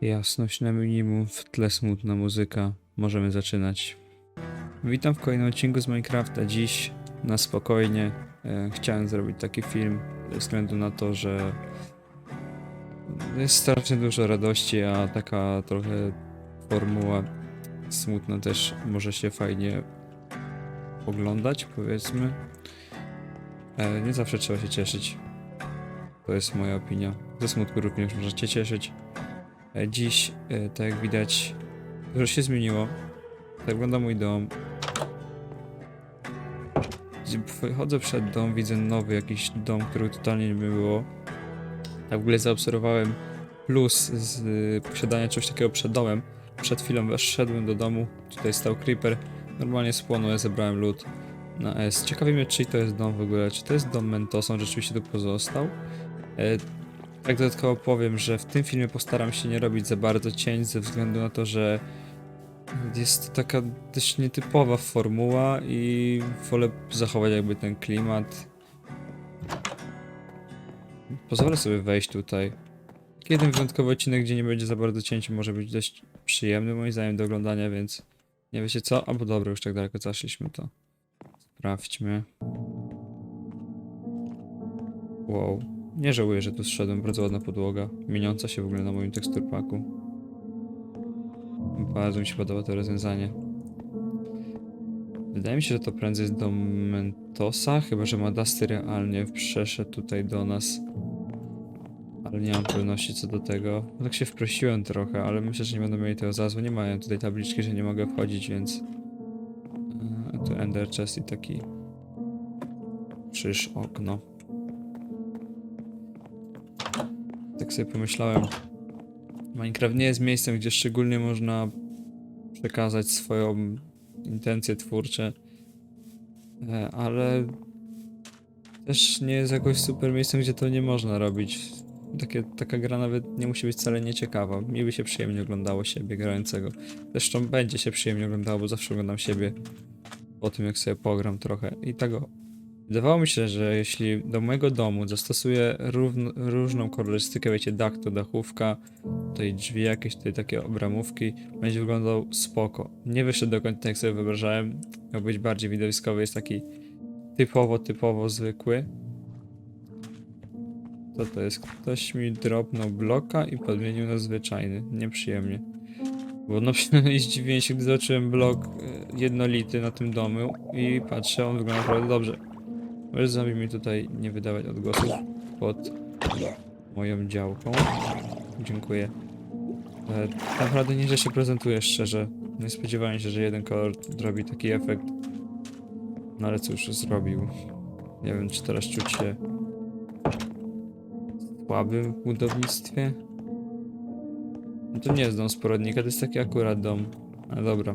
Jasność na minimum, w tle smutna muzyka. Możemy zaczynać. Witam w kolejnym odcinku z Minecrafta. Dziś na spokojnie e, chciałem zrobić taki film ze względu na to, że jest strasznie dużo radości, a taka trochę formuła smutna też może się fajnie oglądać, powiedzmy. E, nie zawsze trzeba się cieszyć. To jest moja opinia. Ze smutku również możecie cieszyć. E, Dziś, e, tak jak widać, dużo się zmieniło. Tak wygląda mój dom. Gdzie Wchodzę przed dom, widzę nowy jakiś dom, który totalnie nie było. Tak w ogóle zaobserwowałem plus z y, posiadania czegoś takiego przed domem. Przed chwilą weszedłem do domu, tutaj stał creeper. Normalnie spłonął, ja zebrałem lód na S. Ciekawi mnie, czy to jest dom w ogóle, czy to jest dom Mentosa, on rzeczywiście tu pozostał. Tak dodatkowo powiem, że w tym filmie postaram się nie robić za bardzo cięć ze względu na to, że jest to taka dość nietypowa formuła i wolę zachować jakby ten klimat. Pozwolę sobie wejść tutaj. Jeden wyjątkowy odcinek, gdzie nie będzie za bardzo cięci, może być dość przyjemny moim zdaniem do oglądania, więc nie wiecie co? Albo dobra, już tak daleko zaszliśmy, to sprawdźmy. Wow. Nie żałuję, że tu zszedłem, bardzo ładna podłoga, mieniąca się w ogóle na moim teksturpaku. Bardzo mi się podoba to rozwiązanie. Wydaje mi się, że to prędzej jest do Mentosa, chyba że Madasty realnie przeszedł tutaj do nas. Ale nie mam pewności co do tego. No tak się wprosiłem trochę, ale myślę, że nie będą mieli tego za. Nie mają tutaj tabliczki, że nie mogę wchodzić, więc... E, tu Ender Chest i taki... Krzyż okno. Tak sobie pomyślałem. Minecraft nie jest miejscem, gdzie szczególnie można przekazać swoją intencje twórcze, e, ale też nie jest jakoś super miejscem, gdzie to nie można robić. Takie, taka gra nawet nie musi być wcale nieciekawa. Mi by się przyjemnie oglądało siebie grającego. Zresztą będzie się przyjemnie oglądało, bo zawsze oglądam siebie po tym, jak sobie pogram trochę. I tego Wydawało mi się, że jeśli do mojego domu zastosuję równo, różną kolorystykę, wiecie, dach to dachówka, tutaj drzwi jakieś, tutaj takie obramówki, będzie wyglądał spoko. Nie wyszedł do końca, jak sobie wyobrażałem. Miał być bardziej widowiskowy, jest taki typowo, typowo zwykły. Co to jest? Ktoś mi dropnął bloka i podmienił na zwyczajny. Nieprzyjemnie. Bo no przynajmniej zdziwiłem się, gdy zobaczyłem blok e, jednolity na tym domu i patrzę, on wygląda naprawdę dobrze. Możesz zombie mi tutaj nie wydawać odgłosów pod moją działką. Dziękuję. E, naprawdę nieźle się prezentuje, szczerze. Nie spodziewałem się, że jeden kolor zrobi taki efekt. No ale cóż, zrobił. Nie wiem, czy teraz czuć się słabym w budownictwie. No to nie jest dom sporodnika, to jest taki akurat dom. Ale dobra,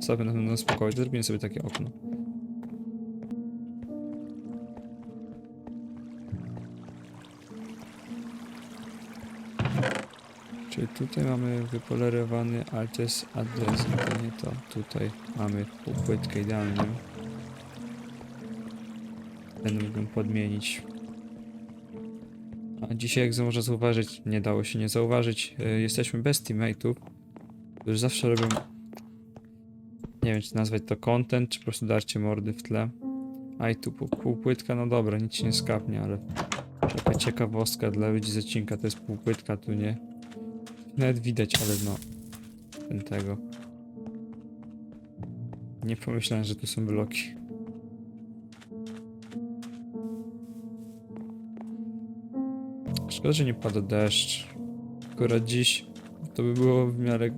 sobie na dom spokojnie, zrobimy sobie takie okno. Czyli tutaj mamy wypolerowany, ale to jest nie to. Tutaj mamy półpłytkę idealną. Będę mógł podmienić. A dzisiaj, jak można zauważyć, nie dało się nie zauważyć, e, jesteśmy bez teammateów, którzy zawsze robią, nie wiem czy nazwać to content, czy po prostu darcie mordy w tle. A i tu pół- półpłytka, no dobra, nic się nie skapnie, ale taka ciekawostka dla ludzi z odcinka, to jest półpłytka, tu nie. Nawet widać, ale no, ten tego. Nie pomyślałem, że tu są bloki. Szkoda, że nie pada deszcz. Akurat dziś to by było w miarę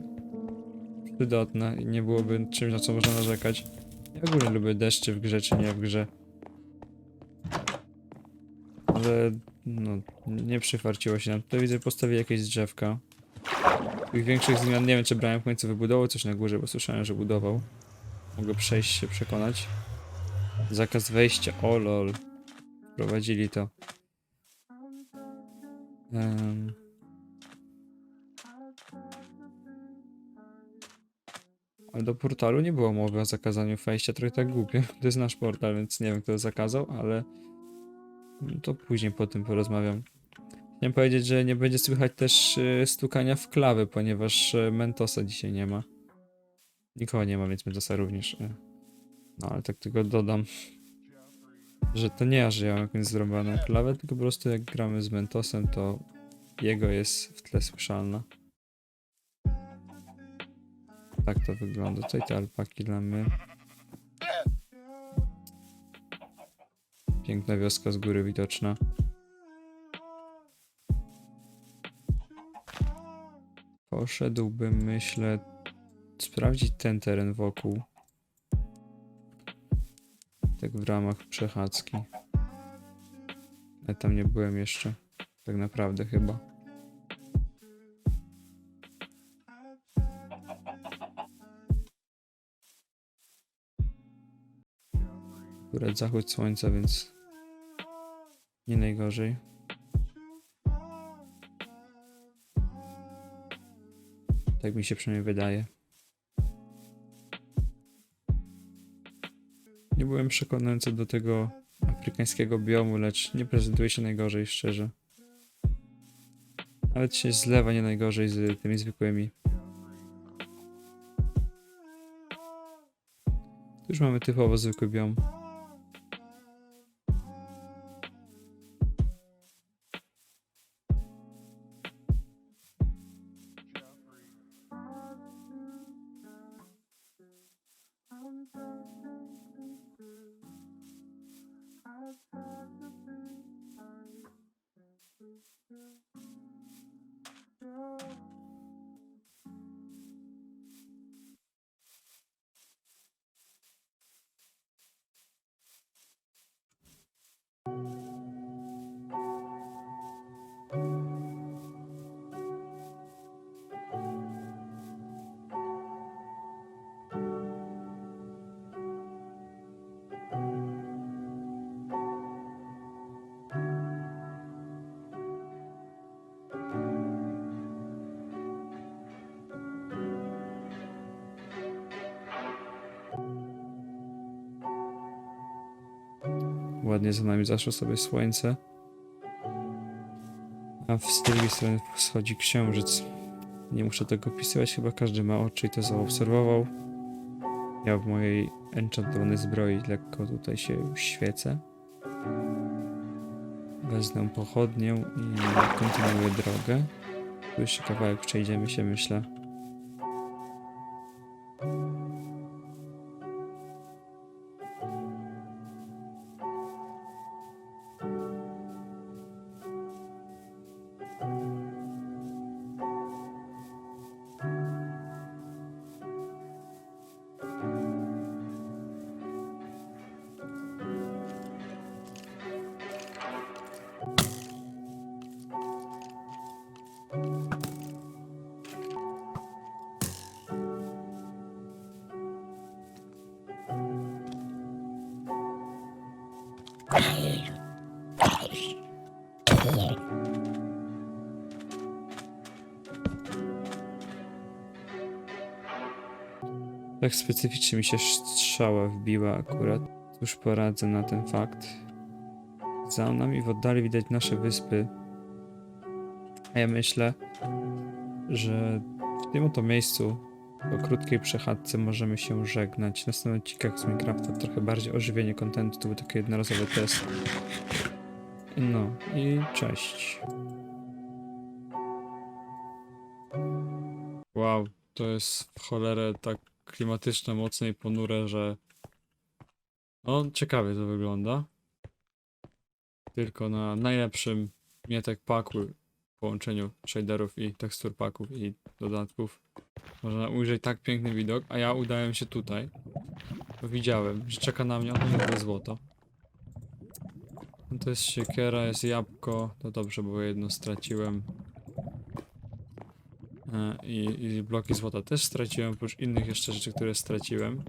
przydatne i nie byłoby czymś, na co można narzekać. Ja ogólnie lubię deszczy w grze, czy nie w grze. Ale no, nie przyfarciło się nam. Tutaj widzę, postawię jakieś drzewka. Tych większych zmian nie wiem, czy Brian w końcu wybudował coś na górze, bo słyszałem, że budował. Mogę przejść się, przekonać. Zakaz wejścia, o lol. Prowadzili to. Em. Ale do portalu nie było mowy o zakazaniu wejścia, trochę tak głupie. To jest nasz portal, więc nie wiem kto zakazał, ale to później po tym porozmawiam. Chciałem powiedzieć, że nie będzie słychać też y, stukania w klawy, ponieważ y, Mentosa dzisiaj nie ma. Nikogo nie ma, więc Mentosa również. y. No ale tak tylko dodam, że to nie ja, że ja mam jakąś zrobioną klawę, tylko po prostu jak gramy z Mentosem, to jego jest w tle słyszalna. Tak to wygląda. Tutaj te alpaki mnie. Piękna wioska z góry widoczna. Poszedłbym, myślę, sprawdzić ten teren wokół. Tak w ramach przechadzki. Ja tam nie byłem jeszcze. Tak naprawdę chyba. Akurat zachód słońca, więc nie najgorzej. Tak mi się przynajmniej wydaje. Nie byłem przekonany co do tego afrykańskiego biomu, lecz nie prezentuje się najgorzej, szczerze. Nawet się zlewa nie najgorzej z tymi zwykłymi. Tu już mamy typowo zwykły biom. Ładnie za nami zaszło sobie słońce. A z drugiej strony wschodzi księżyc. Nie muszę tego opisywać, chyba każdy ma oczy i to zaobserwował. Ja w mojej enchantowanej zbroi lekko tutaj się świecę. Wezmę pochodnię i kontynuuję drogę. Tu jeszcze kawałek przejdziemy się, myślę. Tak specyficznie mi się strzała wbiła akurat. Już poradzę na ten fakt. Za nami w oddali widać nasze wyspy. A ja myślę, że w tym oto miejscu po krótkiej przechadzce możemy się żegnać. W następnych odcinkach z Minecrafta trochę bardziej ożywienie kontentu. To był taki jednorazowy test. No i cześć. Wow, to jest w cholerę tak klimatyczne, mocne i ponure, że no ciekawie to wygląda. Tylko na najlepszym mietek paku połączeniu shaderów i tekstur paków i dodatków można ujrzeć tak piękny widok, a ja udałem się tutaj. Widziałem, że czeka na mnie odpowiednie złoto. No to jest siekiera, jest jabłko, to dobrze, bo jedno straciłem. E, I, I bloki złota też straciłem, oprócz innych jeszcze rzeczy, które straciłem.